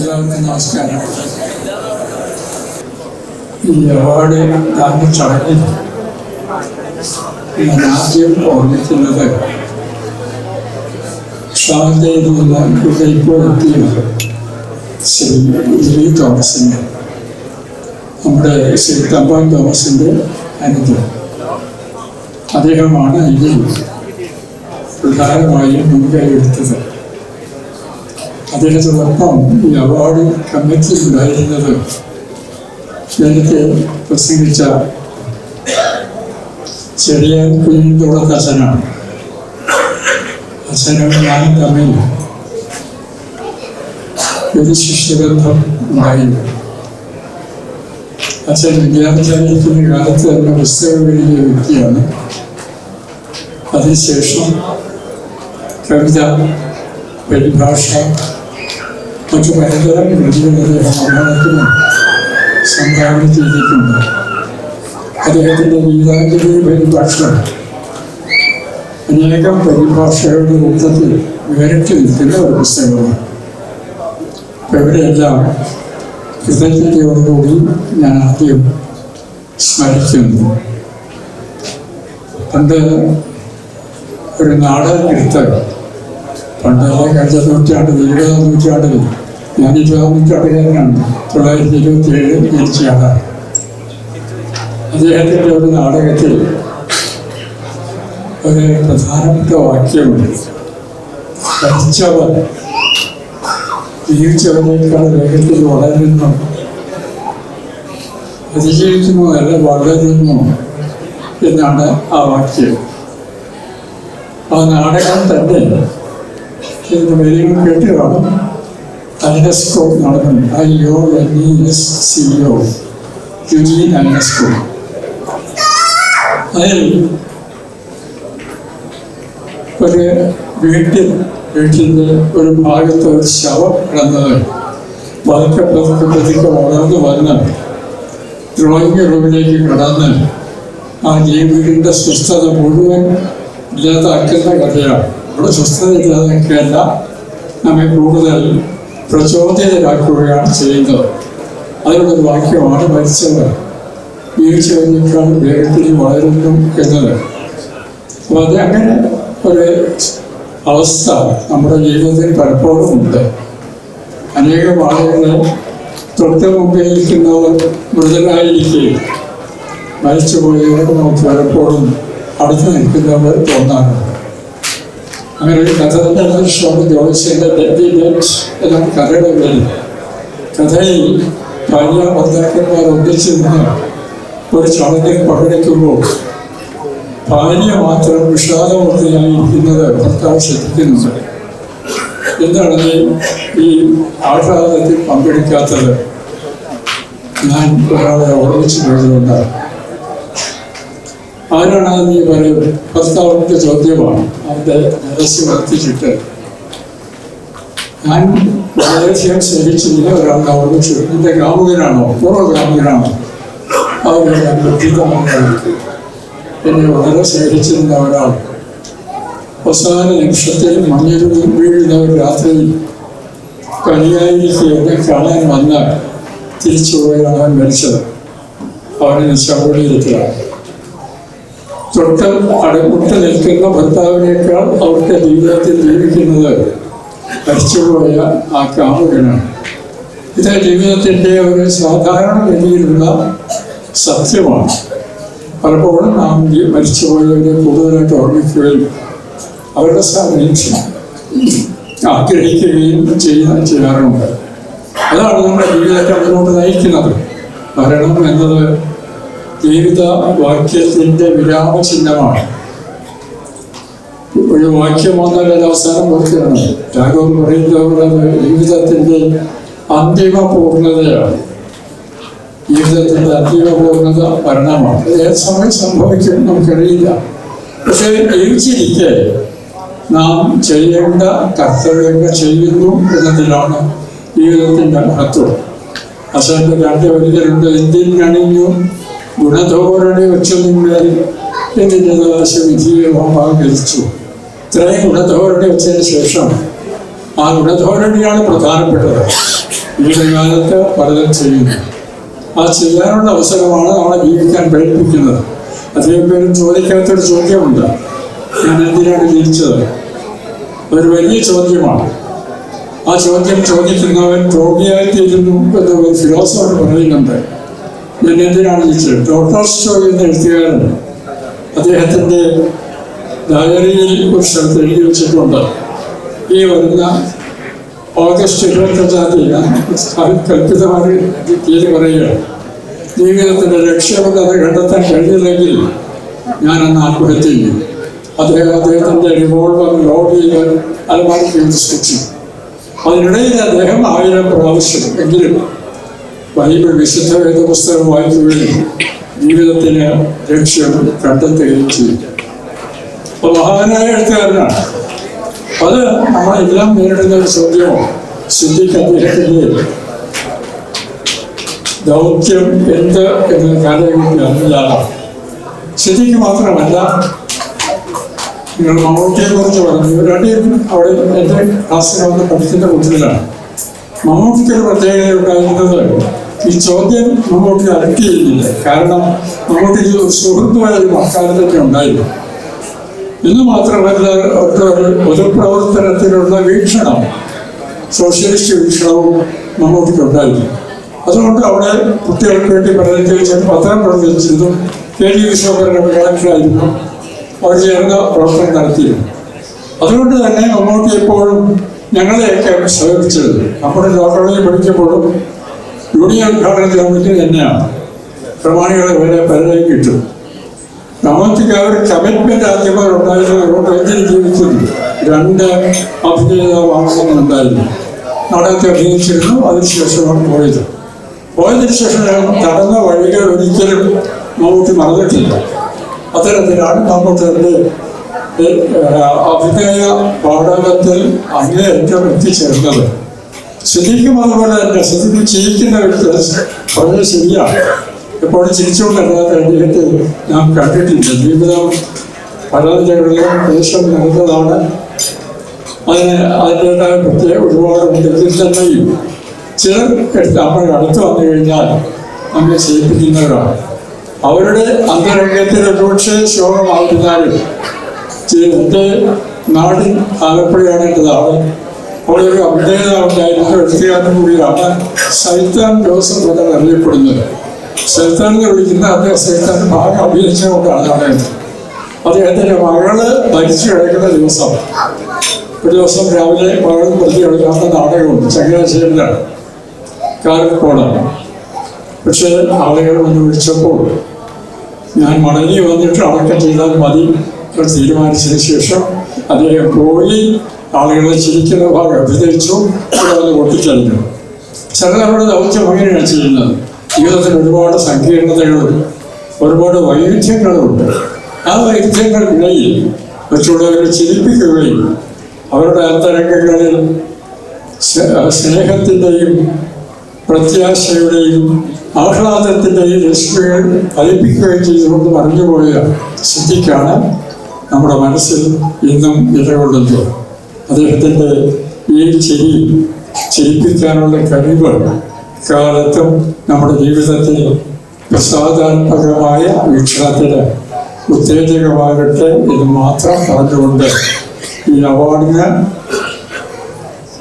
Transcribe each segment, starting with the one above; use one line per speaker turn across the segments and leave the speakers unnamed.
എല്ലാവർക്കും നമസ്കാരം. ഈ അവാർഡ് ദാന ചടങ്ങിൽ ഞാൻ ആദ്യം ഓർമ്മിക്കുന്നത് ഇപ്പോൾ എത്തിയ ശ്രീ ഇലി നമ്മുടെ ശ്രീ തമ്പാൻ തോമസിന്റെ അനുജൻ അദ്ദേഹമാണ് ഇതിൽ പ്രധാനമായും മുൻകൈ എടുത്തത്. അദ്ദേഹത്തോടൊപ്പം ഈ അവാർഡ് കമ്മിറ്റി ഉണ്ടായിരുന്നത് നേരത്തെ പ്രസംഗിച്ച ചെറിയ കുഞ്ഞിത്തോളത്ത് അച്ഛനാണ് അച്ഛനും ഞാനും തമ്മിൽ ഒരു ശിഷ്യബന്ധം ഉണ്ടായിരുന്നു. അച്ഛൻ വിദ്യാർത്ഥിയായിരിക്കുന്ന കാലത്ത് തന്നെ പുസ്തകം എഴുതിയ വ്യക്തിയാണ്. അതിനുശേഷം കവിത പരിഭാഷ മറ്റു പഴയതരം സംഭാവന ചെയ്തിട്ടുണ്ട് അദ്ദേഹത്തിന്റെ ഗീതാഞ്ജലി പരിഭാഷ അനേകം പരിഭാഷകളുടെ രൂപത്തിൽ വിവരത്തിൽ നിൽക്കുന്ന ഒരു പുസ്തകമാണ്. എവിടെയെല്ലാം കൃതജ്ഞതയോടുകൂടി ഞാൻ ആദ്യം സ്മരിക്കുന്നു. പണ്ട് ഒരു നാടകം എടുത്ത് പണ്ട് കഴിഞ്ഞ നൂറ്റാണ്ടിൽ ഇരുപതാം നൂറ്റാണ്ടിൽ ഞാൻ നൂറ്റാണ്ടുകാരനാണ് തൊള്ളായിരത്തി ഇരുപത്തി ഏഴ് ജനിച്ചയാളാണ് അദ്ദേഹത്തിന്റെ ഒരു നാടകത്തിൽ ഒരു പ്രധാനപ്പെട്ട വാക്യമുണ്ട് മരിച്ചവർ ജീവിച്ചവനേക്കാൾ വേഗത്തിൽ വളരുന്നു അതിജീവിക്കുന്നു അല്ല വളരുന്നു എന്നാണ് ആ വാക്യം ആ നാടകം തന്നെ. ഇതിന് വലിയ കേട്ട് കാണും അനസ്കോ നടക്കുന്നു I O N E S C O Eugene അനസ്കോ അതിൽ ഒരു വീട്ടിൽ വീട്ടിന്റെ ഒരു ഭാഗത്ത് ഒരു ശവം കിടന്നത് പതുക്കെ പതുക്കെ പതുക്കെ വളർന്നു വന്ന് ഡ്രോയിങ് റൂമിലേക്ക് കടന്ന് ആ ജീവിതത്തിന്റെ സ്വസ്ഥത മുഴുവൻ ഇല്ലാതാക്കുന്ന കഥയാണ്. ഇവിടെ സ്വസ്ഥത ഇല്ലാതാക്കുകയല്ല നമ്മെ കൂടുതൽ പ്രചോദിതരാക്കുകയാണ് ചെയ്യുന്നത്. അതിനുള്ളൊരു വാക്യമാണ് മരിച്ചത്. ജീവിച്ചവനേക്കാൾ വേഗത്തിൽ വളരുന്നു എന്നത്. അപ്പോൾ അത് അങ്ങനെ ഒരു അവസ്ഥ നമ്മുടെ ജീവിതത്തിൽ പലപ്പോഴും ഉണ്ട്. അനേകം ആളുകൾ തൊട്ട് മുമ്പിൽ നിൽക്കുന്നവർ മൃതരായിരിക്കുകയും മരിച്ചുപോയവർ നമുക്ക് പലപ്പോഴും അടുത്ത് നിൽക്കുന്നവർ തോന്നാറുണ്ട്. അങ്ങനെ ഒരു കഥ തന്നെ അന്വേഷണമാണ് ജോയിസിന്റെ ഡെഡി ഡെറ്റ് എന്ന കഥയുടെ പേര് കഥയിൽ ഭാര്യ ഭർത്താക്കന്മാർ ഒന്നിച്ച് നിന്ന് ഒരു ചടങ്ങിൽ പങ്കെടുക്കുമ്പോൾ ഭാര്യ മാത്രം വിഷാദമൂർത്തിയായിരിക്കുന്നത് ഭർത്താവ് ശ്രദ്ധിക്കുന്നുണ്ട്. എന്താണ് ഈ ആഹ്ലാദത്തിൽ പങ്കെടുക്കാത്തത്? ഞാൻ ഒരാളെ ഓർമ്മിച്ചു പോയതുകൊണ്ടാണ് ആരാണ് നീ പറയുന്നത് ഭർത്താവിന്റെ ചോദ്യമാണ്? അവന്റെ മനസ്സ് വർദ്ധിച്ചിട്ട് ഞാൻ വളരെയധികം ശ്രമിച്ചില്ല ഒരാളെ ഓർമ്മിച്ചു എന്റെ കാമുകനാണോ പൂർവ കാമുകനാണോ അവരെ ഞാൻ എന്നെ വളരെ സ്നേഹിച്ചിരുന്ന ഒരാൾ. അവസാന നിമിഷത്തിൽ വീഴുന്ന ഒരു രാത്രിയിൽ കനിയായിരിക്കും എന്നെ കാണാൻ വന്നാൽ തിരിച്ചു പോയാണ് അവൻ മരിച്ചത്. അവനെ ശവടിയിലെത്തിയാണ് തൊട്ട് അടുപ്പിട്ട് നിൽക്കുന്ന ഭർത്താവിനേക്കാൾ അവർക്ക് ജീവിതത്തിൽ ജീവിക്കുന്നത് മരിച്ചുപോയ ആ കാമുകനാണ്. ഇത് ജീവിതത്തിന്റെ ഒരു സാധാരണ രീതിയിലുള്ള സത്യമാണ്. പലപ്പോഴും നാം മരിച്ചുപോയവരെ കൂടുതലായിട്ട് ഓർമ്മിക്കുകയും അവരുടെ സാന്നിധ്യം ആഗ്രഹിക്കുകയും ചെയ്യാൻ ചെയ്യാറുണ്ട്. അതാണ് നമ്മുടെ ജീവിതത്തെ മുന്നോട്ട് നയിക്കുന്നത്. മരണം എന്നത് ജീവിത വാക്യത്തിന്റെ വിരാമചിഹ്നമാണ്. ഒരു വാക്യം വന്നാൽ അത് അവസാനം പൂർത്തിയാണ് ടാഗോർ പറയുന്നത് ജീവിതത്തിന്റെ അന്തിമ പൂർണതയാണ്. ജീവിതത്തിന്റെ അന്തിമ പൂർണത മരണമാണ്. ഏത് സമയം സംഭവിക്കും നമുക്കറിയില്ല. പക്ഷേ ജീവിച്ചിരിക്കെ നാം ചെയ്യേണ്ട കർത്തവ്യങ്ങൾ ചെയ്യുന്നു എന്നതിലാണ് ജീവിതത്തിന്റെ മഹത്വം. അസാന്റെ രണ്ട് വരികളുണ്ട്. എന്തിനണിഞ്ഞു ഗുണധോരണി വെച്ചതിന്മേലും എന്നിന്റെ ദാശ വിധിയെ ഹോമാകരിച്ചു ഇത്രയും ഗുണധോരണി വെച്ചതിന് ശേഷം ആ ഗുണധോരണിയാണ് പ്രധാനപ്പെട്ടത്. ഇന്നത്തെ കാലത്ത് പലതും ചെയ്യുന്നു. ആ ചെയ്യാനുള്ള അവസരമാണ് നമ്മളെ ജീവിക്കാൻ പ്രേരിപ്പിക്കുന്നത്. അധികം പേരും ചോദിക്കാത്തൊരു ചോദ്യമുണ്ട്. ഞാൻ എന്തിനാണ് ജനിച്ചത് ഒരു വലിയ ചോദ്യമാണ്. ആ ചോദ്യം ചോദിക്കുന്നവൻ രോഗിയായിത്തീരുന്നു എന്ന് ഒരു ഫിലോസഫർ പറയുന്നുണ്ട്. ഞാൻ എന്തിനാണ് ചോദിച്ചത് ഡോക്ടർ എന്ന എഴുത്തുകാരൻ അദ്ദേഹത്തിന്റെ ഡയറിയിൽ ഒരു സ്ഥലത്ത് എഴുതി വെച്ചിട്ടുണ്ട്. ഈ വരുന്ന ഓഗസ്റ്റ് ഇരുപത്തഞ്ചാം തീയതി കൽപ്പിതമായി തീയതി പറയുക ജീവിതത്തിന്റെ ലക്ഷ്യമെന്നത് കണ്ടെത്താൻ കഴിഞ്ഞില്ലെങ്കിൽ ഞാൻ അന്ന് ആത്മഹത്യ ചെയ്യും. അദ്ദേഹം അദ്ദേഹത്തിന്റെ റിവോൾവർ ലോഡ് ചെയ്ത് വെച്ച് സൂക്ഷിച്ചു അതിനിടയിൽ അദ്ദേഹം ആയിരം പ്രാവശ്യം എങ്കിലും ബൈബിൾ വിശുദ്ധ വേദപുസ്തകം വായിക്കുകയും ജീവിതത്തിന് ലക്ഷ്യം കണ്ടെത്തുകയും ചെയ്യും അപ്പോൾ മഹാനായ എഴുത്തുകാരനാണ്. അത് നമ്മളെല്ലാം നേരിടുന്ന ഒരു ചോദ്യമോ സിദ്ധിക്ക് അദ്ദേഹത്തിന്റെ ദൗത്യം എന്ത് എന്ന കാലഘട്ടത്തിൽ അറിയില്ലാതെ സിദ്ധിക്ക് മാത്രമല്ല നിങ്ങൾ മമ്മൂട്ടിയെ കുറിച്ച് പറഞ്ഞു. ഇവർ അവിടെ എന്റെ ക്ലാസ്സിൽ വന്ന് പഠിക്കുന്ന കുട്ടികളാണ് മമ്മൂട്ടിക്ക് ഒരു പ്രത്യേകത ഉണ്ടായിരുന്നത് ഈ ചോദ്യം മമ്മൂട്ടി അലട്ടിയിരുന്നില്ല കാരണം നമുക്ക് ഒരു സുഹൃത്തുമായ ഒരു മക്കാലത്തൊക്കെ ഉണ്ടായിരുന്നു. ഇന്ന് മാത്രമല്ല ഒരു പൊതുപ്രവർത്തനത്തിലുള്ള വീക്ഷണം സോഷ്യലിസ്റ്റ് വീക്ഷണവും നമ്മൾക്ക് ഉണ്ടായിരുന്നു. അതുകൊണ്ട് അവിടെ കുട്ടികൾക്ക് വേണ്ടി പ്രത്യേകിച്ച് പത്രം പ്രവർത്തിച്ചിരുന്നു കെ ഡി വിശ്വകരുടെ കളക്ടറായിരുന്നു. അവർ ചേർന്ന് പ്രവർത്തനം നടത്തിയിരുന്നു. അതുകൊണ്ട് തന്നെ മമ്മൂട്ടി എപ്പോഴും ഞങ്ങളെയൊക്കെ സഹകരിച്ചത്. നമ്മുടെ ലോക്കോളജിൽ പഠിക്കുമ്പോഴും യൂണിയൻ ഉദ്ഘാടന കമ്മിറ്റി തന്നെയാണ്. പ്രമാണികളെ വരെ പലരെയും കിട്ടും. നമുക്ക് ആ കമ്മിറ്റ്മെന്റ് ആദ്യമായി ഉണ്ടായിരുന്നത് അതുകൊണ്ട് എങ്ങനെ ജീവിക്കുന്നു രണ്ട് അഭിനേതാവാണെന്നുണ്ടായിരുന്നു നാടകത്തെ അഭിനയിച്ചിരുന്നു. അതിനുശേഷമാണ് പോയത്. പോയതിനു ശേഷം ഞാൻ നടന്ന വഴികൾ ഒരിക്കലും മമ്മൂട്ടി മറന്നിട്ടില്ല. അത്തരത്തിലാണ് മമ്മൂട്ടിയുടെ അഭിനയ പാഠകത്തിൽ അങ്ങേയറ്റം എത്തിച്ചേർന്നത്. ശരിക്കും അതുപോലെ തന്നെ ശരിക്കും ചിരിക്കുന്ന വ്യക്തി വളരെ ശരിയാണ്. എപ്പോഴും ചിരിച്ചുകൊണ്ടല്ലാത്ത അദ്ദേഹത്തെ നാം കണ്ടിട്ടില്ല. ജീവിതം പലതരങ്ങളിലും ദേശം നടന്നതാണ് അതിന് അതിന്റെതായ പ്രത്യേക ഒരുപാട് തന്നെയും ചിലർ നമ്മുടെ അടുത്ത് വന്നു കഴിഞ്ഞാൽ നമ്മെ ചെയ്യിപ്പിക്കുന്നവരാണ് അവരുടെ അന്തരംഗത്തിൽ ഒരുപക്ഷെ ശോകമായിരുന്നാലും എന്റെ നാടിൻ ആലപ്പുഴയാണ് എന്റെ നാട്. അവിടെ ഒരു അഭിനേത ഉണ്ടായിരുന്ന. എഴുത്തുകാരൻ കൂടിയാണ് സൈത്താൻ ജോസഫ് എന്നാണ് അറിയപ്പെടുന്നത്. സൈത്താൻ എന്ന് വിളിക്കുന്ന അദ്ദേഹം സൈത്താൻ ഭാഗം അഭിനയിച്ചുകൊണ്ടാണ് അറിയുന്നത്. അദ്ദേഹത്തിന്റെ മകൾ മരിച്ചു കിടക്കുന്ന ദിവസം. ഒരു ദിവസം രാവിലെ മകൾ പ്രതി കിടക്കാത്ത നാടകമുണ്ട്. ചങ്ങനാശ്ശേരിയിലാണ്. കാരക്കോടാണ്. പക്ഷേ ആളുകൾ വന്ന് വിളിച്ചപ്പോൾ ഞാൻ മടങ്ങി വന്നിട്ട് അടക്കം ചെയ്താൽ മതി. തീരുമാനിച്ചതിന് ശേഷം അദ്ദേഹം പോയി ആളുകളെ ചിരിക്കുന്ന ഭാഗം അഭിനയിച്ചു വന്ന് പൊട്ടിച്ചറിഞ്ഞു. ചിലരുടെ ദൗത്യം അങ്ങനെയാണ് ചെയ്യുന്നത്. ജീവിതത്തിൽ ഒരുപാട് സങ്കീർണതകളും ഒരുപാട് വൈവിധ്യങ്ങളുമുണ്ട്. ആ വൈവിധ്യങ്ങൾക്കിടയിൽ മറ്റുള്ളവരെ ചിരിപ്പിക്കുകയും അവരുടെ അന്തരംഗങ്ങളിൽ സ്നേഹത്തിന്റെയും പ്രത്യാശയുടെയും ആഹ്ലാദത്തിന്റെയും രശ്മികൾ ഫലിപ്പിക്കുകയും ചെയ്തുകൊണ്ട് മറിഞ്ഞുപോയ സ്ഥിതിക്കാണ് നമ്മുടെ മനസ്സിൽ ഇന്നും നിലകൊള്ളുന്നത്. അദ്ദേഹത്തിന്റെ ഈ ചിരി ചിരിപ്പിക്കാനുള്ള കഴിവ് കാലത്തും നമ്മുടെ ജീവിതത്തിൽ പ്രസാദാത്മകമായ വീക്ഷണത്തിന് ഉത്തേജകമാകട്ടെ എന്ന് മാത്രം പറഞ്ഞുകൊണ്ട് ഈ അവാർഡിന്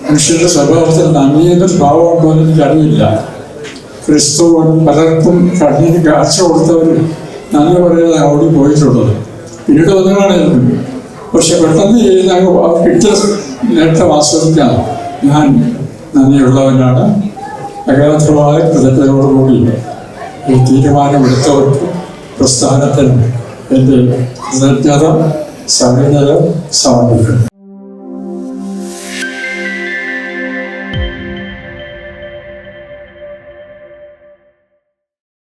മനുഷ്യന്റെ സ്വഭാവത്തിൽ നന്ദിയുടെ ഭാവമുണ്ടോ എന്ന് എനിക്കറിയില്ല. ക്രിസ്തു പലർക്കും കണ്ണിന് കാഴ്ച കൊടുത്തവർ നന്ദി പറയാതെ അവിടെ പോയിട്ടുള്ളത്. പിന്നീട് വന്നതാണെങ്കിലും പക്ഷെ പെട്ടെന്ന് ചെയ്യുന്ന കിട്ടിയ നേട്ടം വാസ്തവിക്കാം ഞാൻ നന്ദിയുള്ളവനാണ്. അഗാധമായ കൃതജ്ഞതയോടുകൂടി ഈ തീരുമാനമെടുത്തവർക്ക് പ്രസ്ഥാനത്തിന് എന്റെ കൃതജ്ഞത സവിനയം സമർപ്പിക്കുന്നു.